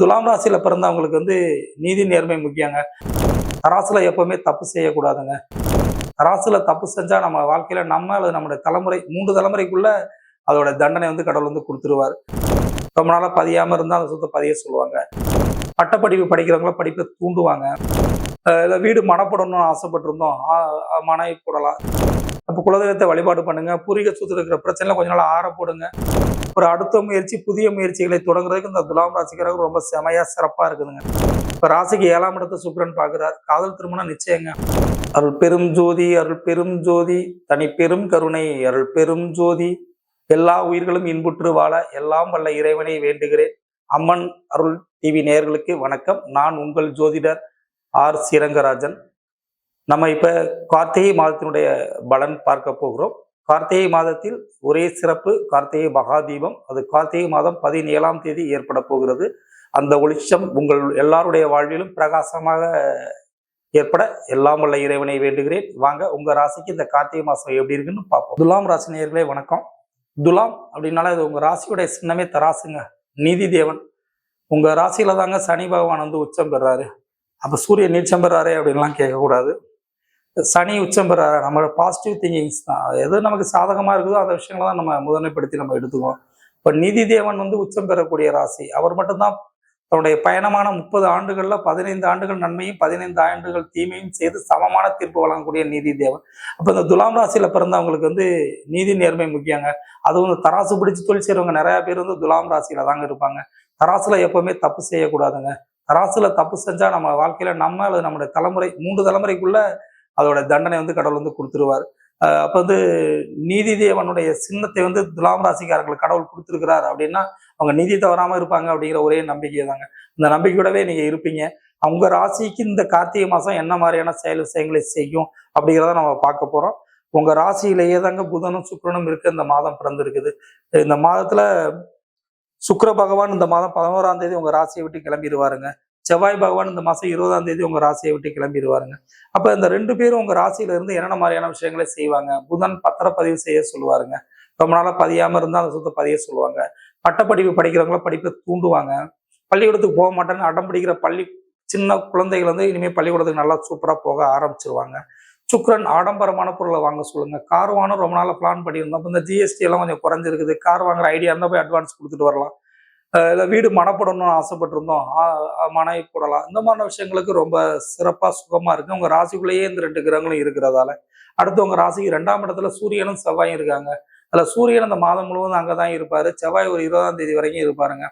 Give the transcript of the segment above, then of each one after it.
துலாம் ராசியில் பிறந்தவங்களுக்கு வந்து நீதி நேர்மை முக்கியங்க. தராசில் எப்பவுமே தப்பு செய்யக்கூடாதுங்க. தராசில் தப்பு செஞ்சா நம்ம வாழ்க்கையில நம்ம அல்லது நம்முடைய தலைமுறை மூன்று தலைமுறைக்குள்ள அதோட தண்டனை வந்து கடவுள் வந்து கொடுத்துருவார். ரொம்ப நாளாக பதியாம இருந்தால் அந்த சொத்தை பதிய சொல்லுவாங்க. பட்டப்படிப்பு படிக்கிறவங்கள படிப்பை தூண்டுவாங்க. இல்லை வீடு மனப்படணும்னு ஆசைப்பட்டிருந்தோம். ஆ- மனை போடலாம். அப்போ குலதெய்வத்தை வழிபாடு பண்ணுங்க. பூர்வீக சொத்துல இருக்கிற பிரச்சனை கொஞ்ச நாள் ஆற போடுங்க. ஒரு அடுத்த முயற்சி புதிய முயற்சிகளை தொடங்குறதுக்கு இந்த துலாம் ராசிக்காரங்க ரொம்ப செமையா சிறப்பா இருக்குதுங்க. இப்ப ராசிக்கு ஏழாம் இடத்தை சுக்கரன் பார்க்குறார். காதல் திருமணம் நிச்சயங்க. அருள் பெரும் ஜோதி அருள் பெரும் ஜோதி தனி பெரும் கருணை அருள் பெரும் ஜோதி. எல்லா உயிர்களும் இன்புற்று வாழ எல்லாம் வல்ல இறைவனை வேண்டுகிறேன். அம்மன் அருள் டிவி நேயர்களுக்கு வணக்கம். நான் உங்கள் ஜோதிடர் ஆர். ஸ்ரீரங்கராஜன். நம்ம இப்ப கார்த்திகை மாதத்தினுடைய பலன் பார்க்க போகிறோம். கார்த்திகை மாதத்தில் ஒரே சிறப்பு கார்த்திகை மகாதீபம். அது கார்த்திகை மாதம் பதினேழாம் தேதி ஏற்பட போகிறது. அந்த ஒளிச்சம் உங்கள் எல்லாருடைய வாழ்விலும் பிரகாசமாக ஏற்பட எல்லாம் உள்ள இறைவனை வேண்டுகிறேன். வாங்க உங்க ராசிக்கு இந்த கார்த்திகை மாசம் எப்படி இருக்குன்னு பார்ப்போம். துலாம் ராசி நேயர்களே வணக்கம். துலாம் அப்படின்னால இது உங்க ராசியுடைய சின்னமே தராசுங்க. நீதி தேவன். உங்க ராசியில தாங்க சனி பகவான் வந்து உச்சம் பெறாரு. அப்ப சூரியன் நீச்சம் பெறாரு அப்படின்லாம் கேட்கக்கூடாது. சனி உச்சம் பெறாரு நம்ம பாசிட்டிவ் திங்கிங்ஸ் தான். எது நமக்கு சாதகமாக இருக்குதோ அந்த விஷயங்களை தான் நம்ம முதன்மைப்படுத்தி நம்ம எடுத்துக்குவோம். இப்போ நீதி தேவன் வந்து உச்சம் பெறக்கூடிய ராசி. அவர் மட்டும்தான் தன்னுடைய பயணமான முப்பது ஆண்டுகளில் பதினைந்து ஆண்டுகள் நன்மையும் பதினைந்து ஆண்டுகள் தீமையும் செய்து சமமான தீர்ப்பு வழங்கக்கூடிய நீதி தேவன். அப்போ இந்த துலாம் ராசியில் பிறந்தவங்களுக்கு வந்து நீதி நேர்மை முக்கியங்க. அதுவும் இந்த தராசு பிடிச்சி தொழில் செய்றவங்க நிறையா பேர் வந்து துலாம் ராசியில தாங்க இருப்பாங்க. தராசில் எப்போவுமே தப்பு செய்யக்கூடாதுங்க. தராசில் தப்பு செஞ்சால் நம்ம வாழ்க்கையில் நம்ம அல்லது நம்முடைய தலைமுறை மூன்று தலைமுறைக்குள்ளே அதோட தண்டனை வந்து கடவுள் வந்து கொடுத்துருவார். அப்போ வந்து நீதி தேவனுடைய சின்னத்தை வந்து துலாம் ராசிக்காரங்களுக்கு கடவுள் கொடுத்துருக்கிறார் அப்படின்னா அவங்க நீதி தவறாமல் இருப்பாங்க அப்படிங்கிற ஒரே நம்பிக்கை தாங்க. இந்த நம்பிக்கையோடவே நீங்கள் இருப்பீங்க. அவங்க ராசிக்கு இந்த கார்த்திகை மாதம் என்ன மாதிரியான செயல் விஷயங்களை செய்யும் அப்படிங்கிறத நம்ம பார்க்க போகிறோம் உங்கள் ராசியிலேயே தாங்க புதனும் சுக்கரனும் இருக்கு இந்த மாதம் பிறந்திருக்குது. இந்த மாதத்தில் சுக்கர பகவான் இந்த மாதம் பதினோராம் தேதி உங்கள் ராசியை விட்டு கிளம்பிடுவாருங்க செவ்வாய் பகவான் இந்த மாதம் இருபதாம் தேதி உங்கள் ராசியை விட்டு கிளம்பிடுவாருங்க. அப்போ இந்த ரெண்டு பேரும் உங்கள் ராசியில இருந்து என்னென்ன மாதிரியான விஷயங்களை செய்வாங்க? புதன் பத்திரப்பதிவு செய்ய சொல்லுவாருங்க. ரொம்ப நாளாக பதியாமல் இருந்தால் அந்த சொத்தை பதிய சொல்லுவாங்க. பட்டப்படிப்பு படிக்கிறவங்கள படிப்பை தூண்டுவாங்க. பள்ளிக்கூடத்துக்கு போக மாட்டேன்னு அடம் பிடிக்கிற பள்ளி சின்ன குழந்தைகள் வந்து இனிமேல் பள்ளிக்கூடத்துக்கு நல்லா சூப்பராக போக ஆரம்பிச்சிருவாங்க. சுக்ரன் ஆடம்பரமான பொருளை வாங்க சொல்லுங்க. கார் வாங்கணும் ரொம்ப நாளாக பிளான் பண்ணியிருந்தோம். அப்போ இந்த ஜிஎஸ்டி எல்லாம் கொஞ்சம் குறைஞ்சிருக்குது. கார் வாங்குற ஐடியா இருந்தால் போய் அட்வான்ஸ் கொடுத்துட்டு வரலாம். இல்லை வீடு மனப்படணும்னு ஆசைப்பட்டிருந்தோம். ஆ- ஆ, மனை போடலாம் இந்த மாதிரி விஷயங்களுக்கு ரொம்ப சிறப்பாக சுகமா இருக்கு. உங்க ராசிக்குள்ளேயே இந்த ரெண்டு கிரகங்களும் இருக்கிறதால. அடுத்து உங்க ராசிக்கு ரெண்டாம் இடத்துல சூரியனும் செவ்வாயும் இருக்காங்க. அதில் சூரியன் அந்த மாதம் முழுவதும் அங்கதான் இருப்பாரு. செவ்வாய் ஒரு இருபதாம் தேதி வரைக்கும் இருப்பாருங்க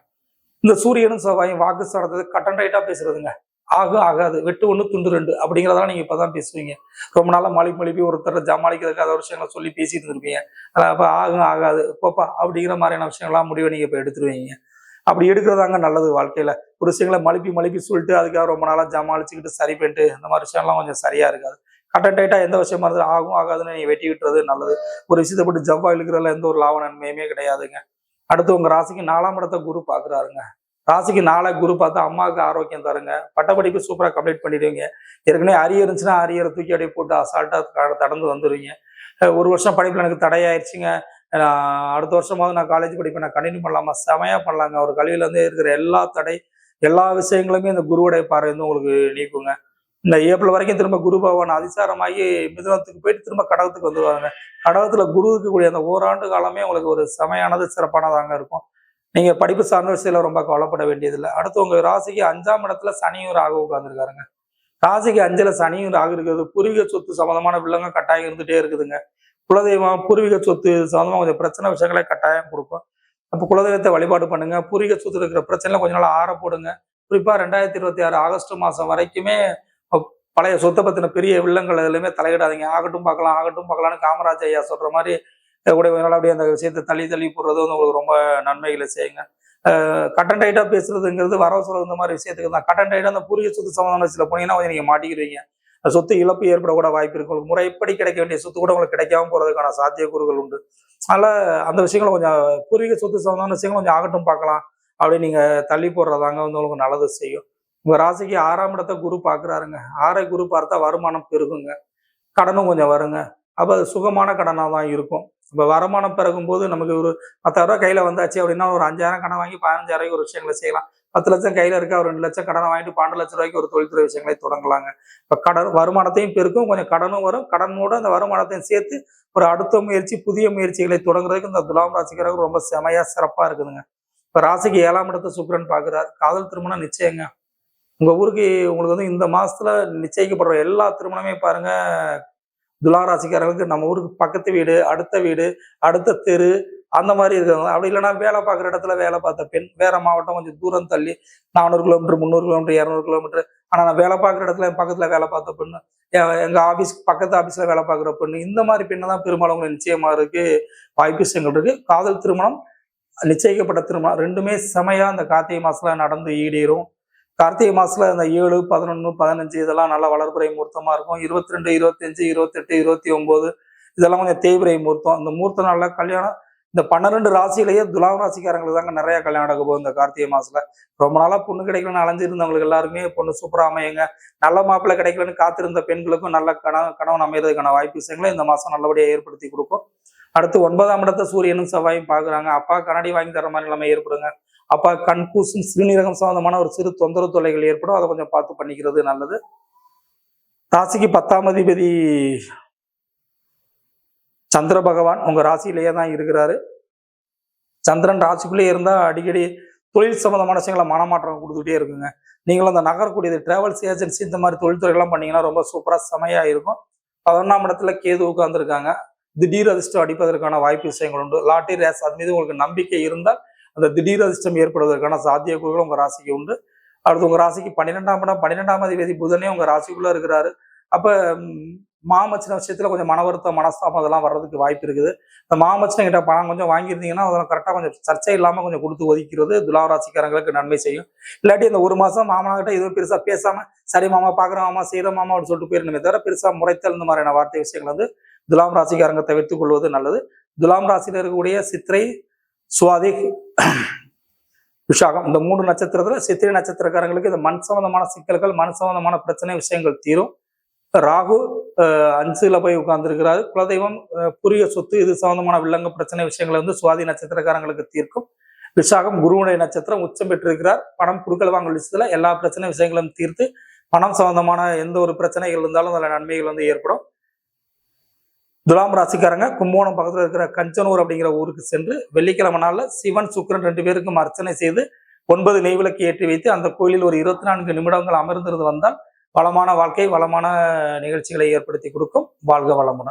இந்த சூரியனும் செவ்வாயும் வாக்கு சாடுறது கட்டன் ரைட்டாக பேசுறதுங்க. ஆகும் ஆகாது. வெட்டு ஒன்று துண்டு ரெண்டு அப்படிங்கிறதெல்லாம் நீங்க இப்பதான் பேசுவீங்க. ரொம்ப நாளாக மழை மொழிப்பி ஒருத்தர் ஜமாளிக்கிறதுக்கு அதை விஷயங்களை சொல்லி பேசிட்டு இருந்திருப்பீங்க. அதான் அப்ப ஆகும் ஆகாது. இப்போப்பா அப்படிங்கிற மாதிரியான விஷயங்கள்லாம் முடிவை நீங்கள் இப்போ எடுத்துருவீங்க. அப்படி எடுக்கிறதாங்க நல்லது வாழ்க்கையில. ஒரு விஷயங்களை மழுப்பி மழுப்பி சொல்லிட்டு அதுக்காக ரொம்ப நாளாக ஜமாளிச்சுக்கிட்டு சரி பண்ணிட்டு இந்த மாதிரி விஷயம்லாம் கொஞ்சம் சரியா இருக்காது. கட்டன் டைட்டாக எந்த விஷயமா இருந்தாலும் ஆகும் ஆகாதுன்னு நீங்க வெட்டி விட்டுறது நல்லது. ஒரு விஷயத்தை போட்டு ஜவ்வா இழுக்கிறதுல எந்த ஒரு லாப நன்மையுமே கிடையாதுங்க. அடுத்து உங்க ராசிக்கு நாலாம் இடத்த குரு பாக்குறாருங்க. ராசிக்கு நாளை குரு பார்த்தா அம்மாவுக்கு ஆரோக்கியம் தருங்க. பட்டப்படிப்பு சூப்பரா கம்ப்ளீட் பண்ணிடுவீங்க. ஏற்கனவே அரியர் இருந்துச்சுன்னா அரியரை தூக்கி அப்படியே போட்டு அசால்ட்டா கடந்து வந்துடுவீங்க ஒரு வருஷம் படிப்புல எனக்கு தடையாயிருச்சுங்க. அடுத்த வருஷமாவது நான் காலேஜ் படிப்பேன். நான் கண்டினியூ பண்ணலாமா? செமையாக பண்ணலாங்க. ஒரு கல்வியிலேருந்து இருக்கிற எல்லா தடை எல்லா விஷயங்களுமே இந்த குருவுடைய பார்வை வந்து உங்களுக்கு நீக்குங்க. இந்த ஏப்ரல் வரைக்கும் திரும்ப குரு பகவான் அதிசாரமாகி மிதுனத்துக்கு போயிட்டு திரும்ப கடகத்துக்கு வந்துருவாங்க கடகத்தில் குரு இருக்கக்கூடிய அந்த ஓராண்டு காலமே உங்களுக்கு ஒரு செமையானது சிறப்பானதாங்க இருக்கும். நீங்கள் படிப்பு சார்ந்த விஷயத்தில் ரொம்ப கவலைப்பட வேண்டியதில்லை. அடுத்து உங்கள் ராசிக்கு அஞ்சாம் இடத்துல சனியும் ராகு உட்காந்துருக்காருங்க ராசிக்கு அஞ்சில் சனியும் ராகு இருக்கிறது. பூர்வீக சொத்து சம்மந்தமான பிள்ளைங்க கட்டாயம் இருந்துகிட்டே இருக்குதுங்க. குலதெய்வம் பூர்வீக சொத்து சம்மந்தமாக கொஞ்சம் பிரச்சனை விஷயங்களை கட்டாயம் கொடுக்கும் அப்போ குலதெய்வத்தை வழிபாடு பண்ணுங்க. பூர்வீக சொத்து இருக்கிற பிரச்சனை கொஞ்ச நாள் ஆற போடுங்க. குறிப்பாக ரெண்டாயிரத்தி இருபத்தி ஆறு ஆகஸ்ட் மாதம் வரைக்குமே பழைய சொத்தை பற்றின பெரிய வில்லங்கள் எதுலையுமே தலையிடாதீங்க. ஆகட்டும் பார்க்கலாம் ஆகட்டும் பார்க்கலாம்னு காமராஜ் ஐயா சொல்கிற மாதிரி கூட கொஞ்ச நாள் அப்படியே அந்த விஷயத்தை தள்ளி தள்ளி போடுறது வந்து உங்களுக்கு ரொம்ப நன்மைகளை செய்யுங்க. கட்டன் டைட்டாக பேசுறதுங்கிறது வரவு சொல்றது இந்த மாதிரி விஷயத்துக்கு தான். கட்டன் டைட்டாக அந்த பூர்வீக சொத்து சம்மந்தமான விஷயத்துல போனீங்கன்னா கொஞ்சம் நீங்கள் மாட்டிக்கிறீங்க சொத்து இழப்பு ஏற்படக்கூட வாய்ப்பு இருக்கு. உங்களுக்கு முறைப்படி கிடைக்க வேண்டிய சொத்து கூட உங்களுக்கு கிடைக்காம போறதுக்கான சாத்தியக்கூறுகள் உண்டு. அதனால அந்த விஷயங்களை கொஞ்சம் பூர்வீக சொத்து சம்பந்தமான விஷயங்கள் கொஞ்சம் ஆகட்டும் பார்க்கலாம். அப்படி நீங்க தள்ளி போடுறதாங்க வந்து உங்களுக்கு நல்லது செய்யும். உங்க ராசிக்கு ஆறாம் இடத்த குரு பாக்குறாருங்க ஆறை குரு பார்த்தா வருமானம் பெருகுங்க. கடனும் கொஞ்சம் வருங்க. அப்ப அது சுகமான கடனா தான் இருக்கும். இப்ப வருமானம் பிறகும் போது நமக்கு ஒரு பத்தாயிரம் ரூபாய் கையில வந்தாச்சு அப்படின்னா ஒரு அஞ்சாயிரம் கடன் வாங்கி பதினஞ்சாயிரம் ஒரு விஷயங்களை செய்யலாம். பத்து லட்சம் கையில இருக்கா ஒரு ரெண்டு லட்சம் கடனை வாங்கிட்டு பன்னெண்டு லட்சம் ரூபாய்க்கு ஒரு தொழில்துறை விஷயங்களை தொடங்கலாங்க. இப்ப கடன் வருமானத்தையும் பெருக்கும் கொஞ்சம் கடனும் வரும். கடனோட அந்த வருமானத்தையும் சேர்த்து ஒரு அடுத்த முயற்சி புதிய முயற்சிகளை தொடங்குறதுக்கு இந்த துலாம் ராசிக்காரர்கள் ரொம்ப செமையா சிறப்பா இருக்குதுங்க. இப்ப ராசிக்கு ஏழாம் இடத்த சுக்கரன் பாக்குறாரு காதல் திருமணம் நிச்சயங்க. உங்க ஊருக்கு உங்களுக்கு வந்து இந்த மாசத்துல நிச்சயிக்கப்படுற எல்லா திருமணமே பாருங்க. துலா ராசிக்காரர்களுக்கு நம்ம ஊருக்கு பக்கத்து வீடு அடுத்த வீடு அடுத்த தெரு அந்த மாதிரி இருக்கிறவங்க அப்படி இல்லைன்னா வேலை பார்க்குற இடத்துல வேலை பார்த்த பெண் வேற மாவட்டம் கொஞ்சம் தூரம் தள்ளி நானூறு கிலோமீட்டர் முந்நூறு கிலோமீட்டர் இரநூறு கிலோமீட்டர் ஆனால் நான் வேலை பார்க்குற இடத்துல என் பக்கத்தில் வேலை பார்த்த பெண்ணு எங்கள் ஆஃபீஸ் பக்கத்து ஆஃபீஸில் வேலை பார்க்குற பெண்ணு இந்த மாதிரி பெண்ணை தான் பெரும்பாலும் நிச்சயமாக இருக்குது இருக்கு வாய்ப்பு செங்கல் இருக்கு. காதல் திருமணம் நிச்சயிக்கப்பட்ட திருமணம் ரெண்டுமே செமையாக அந்த கார்த்திகை மாதத்தில் நடந்து ஈடேறும். கார்த்திகை மாசத்துல இந்த ஏழு பதினொன்று பதினஞ்சு இதெல்லாம் நல்ல வளர்ப்புறை முகூர்த்தமா இருக்கும். இருபத்தி ரெண்டு இருபத்தஞ்சு இருபத்தெட்டு இருபத்தி ஒன்பது இதெல்லாம் கொஞ்சம் தேய்பிரை முகூர்த்தம். அந்த முகூர்த்த நாளில் கல்யாணம் இந்த பன்னிரெண்டு ராசியிலேயே துலாம் ராசிக்காரங்களுக்கு தாங்க நிறைய கல்யாணம் நடக்க போகுது இந்த கார்த்திகை மாசத்துல. ரொம்ப நாளா பொண்ணு கிடைக்கலன்னு அலைஞ்சிருந்தவங்களுக்கு எல்லாருமே பொண்ணு சூப்பரா அமையுங்க. நல்ல மாப்பிள்ளை கிடைக்கலன்னு காத்திருந்த பெண்களுக்கும் நல்ல கணவன் கணவன் அமைறதுக்கான வாய்ப்பு விஷயங்களை இந்த மாசம் நல்லபடியா ஏற்படுத்தி கொடுக்கும். அடுத்து ஒன்பதாம் இடத்த சூரியனும் செவ்வாயும் பாக்குறாங்க அப்பா கண்ணாடி வாங்கி தர மாதிரி நிலைமை ஏற்படுங்க. அப்பா கண் கூசும் சிறுநீரகம் சம்பந்தமான ஒரு சிறு தொந்தரவு தொல்லைகள் ஏற்படும். அதை கொஞ்சம் பார்த்து பண்ணிக்கிறது நல்லது. ராசிக்கு பத்தாம் அதிபதி சந்திர பகவான் உங்கள் ராசியிலேயே தான் இருக்கிறாரு. சந்திரன் ராசிக்குள்ளேயே இருந்தால் அடிக்கடி தொழில் சம்மந்தமான விஷயங்களை மனமாற்றம் கொடுத்துக்கிட்டே இருக்குங்க. நீங்களும் அந்த நகரக்கூடியது டிராவல்ஸ் ஏஜென்சி இந்த மாதிரி தொழில்துறைகள்லாம் பண்ணீங்கன்னா ரொம்ப சூப்பராக செமையாக இருக்கும். பதினொன்றாம் இடத்துல கேது உட்காந்துருக்காங்க திடீர் அதிர்ஷ்டம் அடிப்பதற்கான வாய்ப்பு விஷயங்கள் உண்டு. லாட்டரி ரேஸ் அது மீது உங்களுக்கு நம்பிக்கை இருந்தால் அந்த திடீர் அதிர்ஷ்டம் ஏற்படுவதற்கான சாத்தியக்கூறுகள் உங்கள் ராசிக்கு உண்டு. அடுத்து உங்கள் ராசிக்கு பன்னிரெண்டாம் இடம் பன்னிரெண்டாம் அதிபதி புதனே உங்கள் ராசிக்குள்ளே இருக்கிறாரு. அப்போ மாமச்சின விஷயத்துல கொஞ்சம் மன வருத்தம் மனஸ்தாபம் அதெல்லாம் வர்றதுக்கு வாய்ப்பு இருக்குது. இந்த மாமச்சின கிட்ட பணம் கொஞ்சம் வாங்கியிருந்தீங்கன்னா அதெல்லாம் கரெக்டாக கொஞ்சம் சர்ச்சை இல்லாமல் கொஞ்சம் கொடுத்து ஒதுக்கிறது துலாராசிக்காரங்களுக்கு நன்மை செய்யும். இல்லாட்டி இந்த ஒரு மாசம் மாமனா கிட்ட எதுவும் பெருசா பேசாம சரி மாமா பாக்குறோம் மாமா செய்யறோம் மாமா அப்படின்னு சொல்லிட்டு போயிருந்தமே தவிர பெருசா முறைத்தல் இந்த மாதிரியான வார்த்தை விஷயங்கள் வந்து துலாம் ராசிக்காரங்க தவிர்த்து கொள்வது நல்லது. துலாம் ராசியில இருக்கக்கூடிய சித்திரை சுவாதி விஷாகம் இந்த மூணு நட்சத்திரத்துல சித்திரை நட்சத்திரக்காரங்களுக்கு இந்த மண் சம்பந்தமான சிக்கல்கள் மண் சம்பந்தமான பிரச்சனை விஷயங்கள் தீரும். ராகு அஞ்சுல போய் உட்கார்ந்துருக்கிறாரு. குலதெய்வம் புரிய சொத்து இது சம்பந்தமான வில்லங்க பிரச்சனை விஷயங்களை வந்து சுவாதி நட்சத்திரக்காரங்களுக்கு தீர்க்கும். விஷாகம் குருவுடைய நட்சத்திரம் உச்சம் பெற்றிருக்கிறார். பணம் குடுக்கல் வாங்கல் விஷயத்துல எல்லா பிரச்சனை விஷயங்களும் தீர்த்து பணம் சம்பந்தமான எந்த ஒரு பிரச்சனைகள் இருந்தாலும் அதில் நன்மைகள் வந்து ஏற்படும். துலாம் ராசிக்காரங்க கும்போணம் பக்கத்துல இருக்கிற கஞ்சனூர் அப்படிங்கிற ஊருக்கு சென்று வெள்ளிக்கிழமை நாளில் சிவன் சுக்கிரன் ரெண்டு பேருக்கும் அர்ச்சனை செய்து ஒன்பது நெய்விளக்கு ஏற்றி வைத்து அந்த கோயிலில் ஒரு இருபத்தி நான்கு நிமிடங்கள் அமர்ந்திருந்து வந்தால் வளமான வாழ்க்கை வளமான நிகழ்ச்சிகளை ஏற்படுத்தி கொடுக்கும். வாழ்க வளமுடன்.